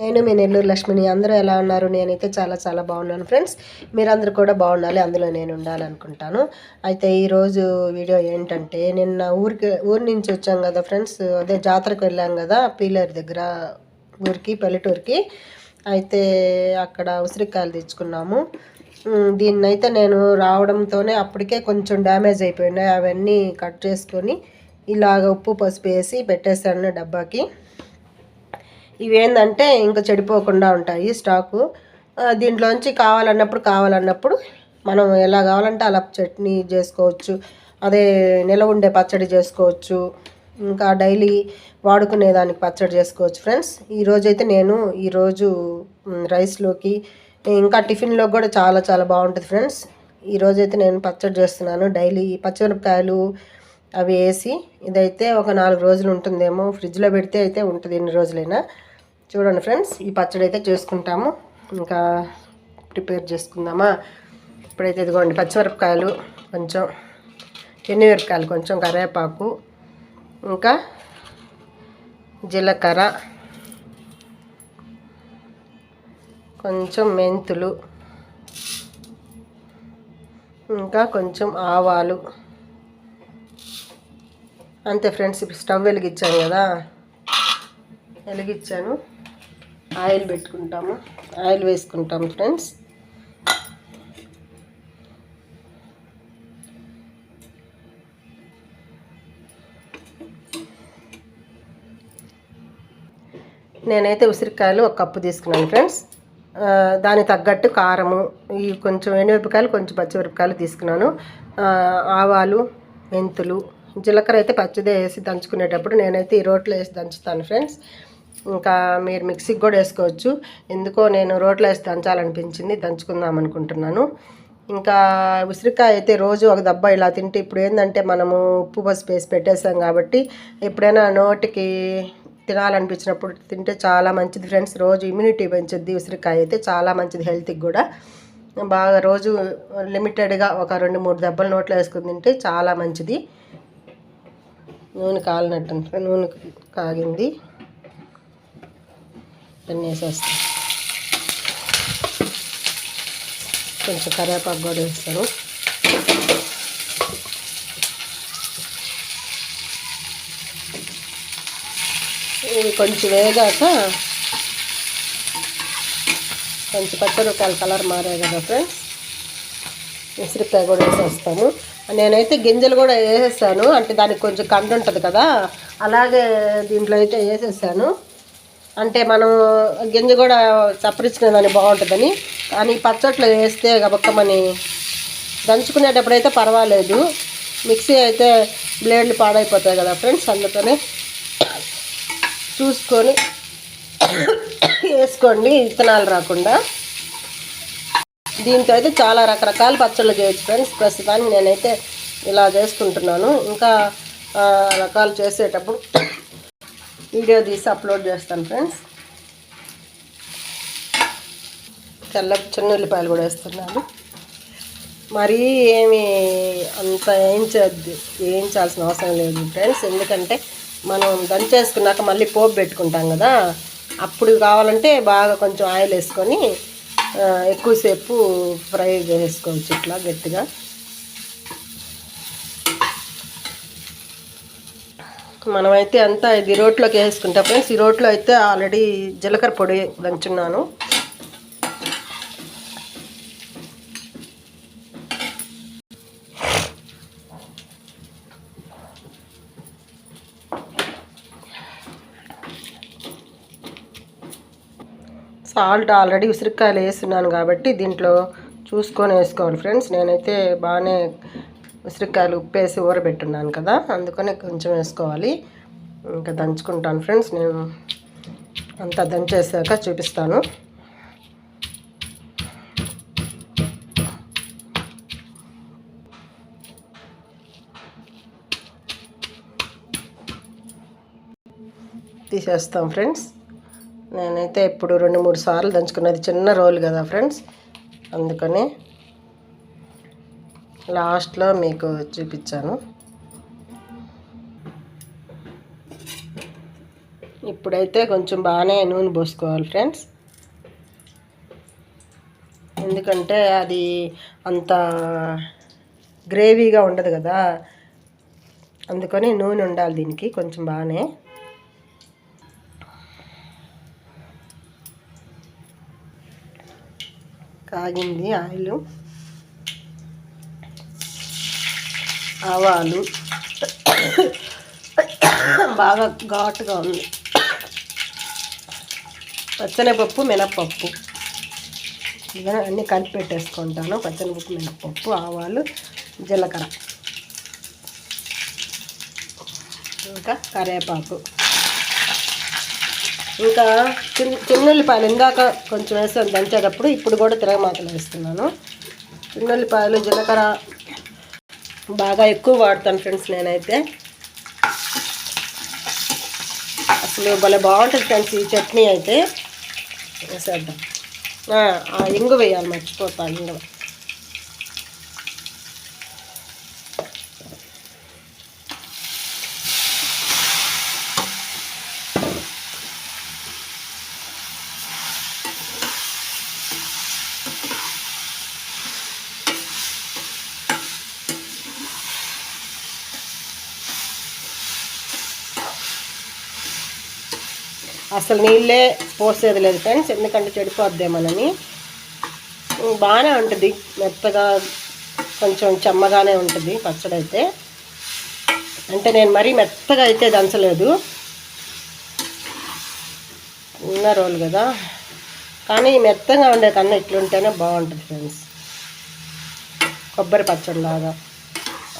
నేను మీ నెల్లూరు లక్ష్మిని అందరూ ఎలా ఉన్నారు? నేనైతే చాలా చాలా బాగున్నాను ఫ్రెండ్స్. మీరందరూ కూడా బాగుండాలి అందులో నేను ఉండాలనుకుంటాను. అయితే ఈరోజు వీడియో ఏంటంటే నిన్న ఊరికి ఊరి నుంచి వచ్చాం కదా ఫ్రెండ్స్. అదే జాతరకు వెళ్ళాం కదా పీలర్ దగ్గర ఊరికి పల్లెటూరికి. అయితే అక్కడ ఉసిరికాయలు తెచ్చుకున్నాము. దీన్నైతే నేను రావడంతోనే అప్పటికే కొంచెం డ్యామేజ్ అయిపోయినాయి. అవన్నీ కట్ చేసుకొని ఇలాగ ఉప్పు పసుపు వేసి పెట్టేశాను డబ్బాకి. ఇవి ఏంటంటే ఇంకా చెడిపోకుండా ఉంటాయి స్టాకు. దీంట్లోంచి కావాలన్నప్పుడు కావాలన్నప్పుడు మనం ఎలా కావాలంటే అలా చట్నీ చేసుకోవచ్చు. అదే నిలవ ఉండే పచ్చడి చేసుకోవచ్చు. ఇంకా డైలీ వాడుకునే దానికి పచ్చడి చేసుకోవచ్చు ఫ్రెండ్స్. ఈరోజు అయితే నేను ఈరోజు రైస్లోకి ఇంకా టిఫిన్లో కూడా చాలా చాలా బాగుంటుంది ఫ్రెండ్స్. ఈరోజు అయితే నేను పచ్చడి చేస్తున్నాను. డైలీ పచ్చిమిరపకాయలు అవి వేసి ఇదైతే ఒక నాలుగు రోజులు ఉంటుందేమో. ఫ్రిడ్జ్లో పెడితే అయితే ఉంటుంది ఎన్ని రోజులైనా. చూడండి ఫ్రెండ్స్ ఈ పచ్చడి అయితే చేసుకుంటాము. ఇంకా ప్రిపేర్ చేసుకుందామా? ఇప్పుడైతే ఇదిగోండి పచ్చిమిరపకాయలు కొంచెం మిరపకాయలు కొంచెం కరివేపాకు ఇంకా జీలకర్ర కొంచెం మెంతులు ఇంకా కొంచెం ఆవాలు. అంతే ఫ్రెండ్స్ ఇప్పుడు స్టవ్ వెలిగించాను కదా? వెలిగించాను. ఆయిల్ పెట్టుకుంటాము. ఆయిల్ వేసుకుంటాము ఫ్రెండ్స్. నేనైతే ఉసిరికాయలు ఒక కప్పు తీసుకున్నాను ఫ్రెండ్స్. దానికి తగ్గట్టు కారము ఈ కొంచెం ఎండుమిరపకాయలు కొంచెం పచ్చిమిరపకాయలు తీసుకున్నాను. ఆవాలు మెంతులు జీలకర్ర అయితే పచ్చిదే వేసి దంచుకునేటప్పుడు నేనైతే ఈ రోట్లో వేసి దంచుతాను ఫ్రెండ్స్. ఇంకా మీరు మిక్సీకి కూడా వేసుకోవచ్చు. ఎందుకో నేను రోట్లో వేసి దంచాలనిపించింది దంచుకుందాం అనుకుంటున్నాను. ఇంకా ఉసిరికాయ అయితే రోజు ఒక దెబ్బ ఇలా తింటే ఇప్పుడు ఏంటంటే మనము ఉప్పు పసుపు వేసి పెట్టేసాం కాబట్టి ఎప్పుడైనా నోటికి తినాలనిపించినప్పుడు తింటే చాలా మంచిది ఫ్రెండ్స్. రోజు ఇమ్యూనిటీ పెంచుద్ది ఉసిరికాయ అయితే చాలా మంచిది హెల్త్కి కూడా. బాగా రోజు లిమిటెడ్గా ఒక రెండు మూడు దెబ్బలు నోట్లో వేసుకుని తింటే చాలా మంచిది. నూనె కాలినట్టు నూనె కాగింది. అన్నీ వేసేస్తాను కొంచెం కరివేపాకు కూడా వేస్తాను. ఇవి కొంచెం వేగాక కొంచెం పచ్చిమిరపకాయల కలర్ మారాయి కదా ఫ్రెండ్స్. ఉసిరికాయ కూడా వేసేస్తాము నేనైతే గింజలు కూడా వేసేసాను. అంటే దానికి కొంచెం కండు ఉంటుంది కదా అలాగే దీంట్లో అయితే వేసేసాను. అంటే మనం గింజ కూడా చప్పరించుకునేదాన్ని బాగుంటుందని. కానీ పచ్చట్లో వేస్తే గబక్కమని దంచుకునేటప్పుడు అయితే పర్వాలేదు. మిక్సీ అయితే బ్లేడ్లు పాడైపోతాయి కదా ఫ్రెండ్స్ అందుకనే చూసుకొని వేసుకోండి. విత్తనాలు రాకుండా. దీంతో అయితే చాలా రకరకాల పచ్చళ్ళు చేయొచ్చు ఫ్రెండ్స్. ప్రస్తుతానికి నేనైతే ఇలా చేసుకుంటున్నాను. ఇంకా రకాలు చేసేటప్పుడు వీడియో తీసి అప్లోడ్ చేస్తాను ఫ్రెండ్స్. తెల్ల చిన్న ఉల్లిపాయలు కూడా వేస్తున్నాను. మరీ ఏమి అంత వేయించద్దు వేయించాల్సిన అవసరం లేదు ఫ్రెండ్స్. ఎందుకంటే మనం దంచేసుకున్నాక మళ్ళీ పోపు పెట్టుకుంటాం కదా. అప్పుడు కావాలంటే బాగా కొంచెం ఆయిల్ వేసుకొని ఎక్కువసేపు ఫ్రై చేసుకోవచ్చు ఇట్లా గట్టిగా. మనమైతే అంతా ఇది రోట్లోకి వేసుకుంటాం ఫ్రెండ్స్. ఈ రోట్లో అయితే ఆల్రెడీ జీలకర్ర పొడి దంచున్నాను. సాల్ట్ ఆల్రెడీ ఉసిరికాయలు వేస్తున్నాను కాబట్టి దీంట్లో చూసుకొని వేసుకోవాలి ఫ్రెండ్స్. నేనైతే బాగానే ఉసిరికాయలు ఉప్పేసి ఊరబెట్టున్నాను కదా అందుకనే కొంచెం వేసుకోవాలి. ఇంకా దంచుకుంటాను ఫ్రెండ్స్ నేను అంతా దంచేసాక చూపిస్తాను. తీసేస్తాం ఫ్రెండ్స్. నేనైతే ఇప్పుడు రెండు మూడు సార్లు దంచుకున్నది చిన్న రోల్ కదా ఫ్రెండ్స్ అందుకని లాస్ట్లో మీకు చూపించాను. ఇప్పుడైతే కొంచెం బాగానే నూనె పోసుకోవాలి ఫ్రెండ్స్. ఎందుకంటే అది అంత గ్రేవీగా ఉండదు కదా. అందుకని నూనె ఉండాలి దీనికి కొంచెం బాగానే. కాగింది ఆయిల్. ఆవాలు బాగా ఘాటుగా ఉంది. పచ్చనిపప్పు మినప్పప్పు. ఇలా అన్నీ కలిపి పెట్టేసుకుంటాను. పచ్చనిపప్పు మినప్పప్పు ఆవాలు జీలకర్ర. ఇంకా కరివేపాకు. ఇంకా చిన్న చిన్నుల్లిపాయలు ఇందాక కొంచెం వేసాను దంచేటప్పుడు ఇప్పుడు కూడా తిరగమాతలు వేస్తున్నాను. చిన్నుల్లిపాయలు జీలకర్ర బాగా ఎక్కువ వాడతాను ఫ్రెండ్స్ నేనైతే. అసలు భలే బాగుంటుంది ఫ్రెండ్స్ ఈ చట్నీ అయితే. వేసేద్దాం. ఇంగు వేయాలి మర్చిపోతాను ఇంగు. అసలు నీళ్ళే పోసేది లేదు ఫ్రెండ్స్ ఎందుకంటే చెడిపోద్దేమోనని బాగానే ఉంటుంది మెత్తగా కొంచెం చెమ్మగానే ఉంటుంది పచ్చడి అయితే అంటే నేను మరీ మెత్తగా అయితే దంచలేదు. ఉన్న రోలు కదా. కానీ మెత్తగా ఉండే కన్నా ఇట్లుంటేనే బాగుంటుంది ఫ్రెండ్స్. కొబ్బరి పచ్చడి లాగా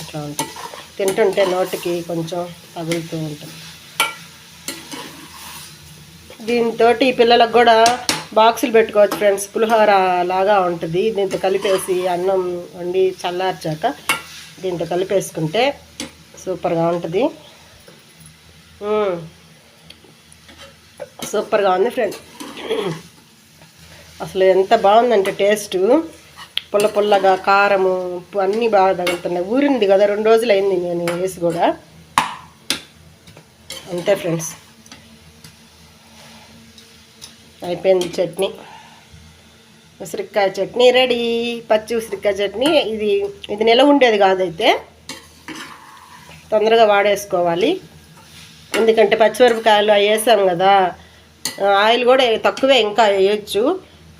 అట్లా ఉంటుంది. తింటుంటే నోటికి కొంచెం తగులుతూ ఉంటుంది. దీంతో ఈ పిల్లలకు కూడా బాక్సులు పెట్టుకోవచ్చు ఫ్రెండ్స్. పులిహోర లాగా ఉంటుంది. దీంతో కలిపేసి అన్నం వండి చల్లార్చాక దీంతో కలిపేసుకుంటే సూపర్గా ఉంటుంది. సూపర్గా ఉంది ఫ్రెండ్. అసలు ఎంత బాగుందంటే టేస్ట్. పుల్ల పుల్లగా కారము ఉప్పు అన్నీ బాగా తగులుతున్నాయి. ఊరింది కదా రెండు రోజులు అయింది నేను వేసి కూడా. అంతే ఫ్రెండ్స్. అయిపోయింది చట్నీ. ఉసిరికాయ చట్నీ రెడీ. పచ్చి ఉసిరికాయ చట్నీ ఇది ఇది నిల ఉండేది కాదైతే. తొందరగా వాడేసుకోవాలి. ఎందుకంటే పచ్చిమిరపకాయలు అవి వేసాం కదా. ఆయిల్ కూడా తక్కువే ఇంకా వేయచ్చు.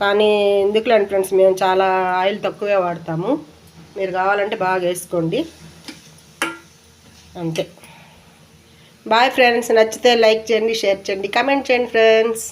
కానీ ఎందుకులేండి ఫ్రెండ్స్ మేము చాలా ఆయిల్ తక్కువే వాడతాము. మీరు కావాలంటే బాగా వేసుకోండి. అంతే. బాయ్ ఫ్రెండ్స్ నచ్చితే లైక్ చేయండి షేర్ చేయండి కమెంట్ చేయండి ఫ్రెండ్స్.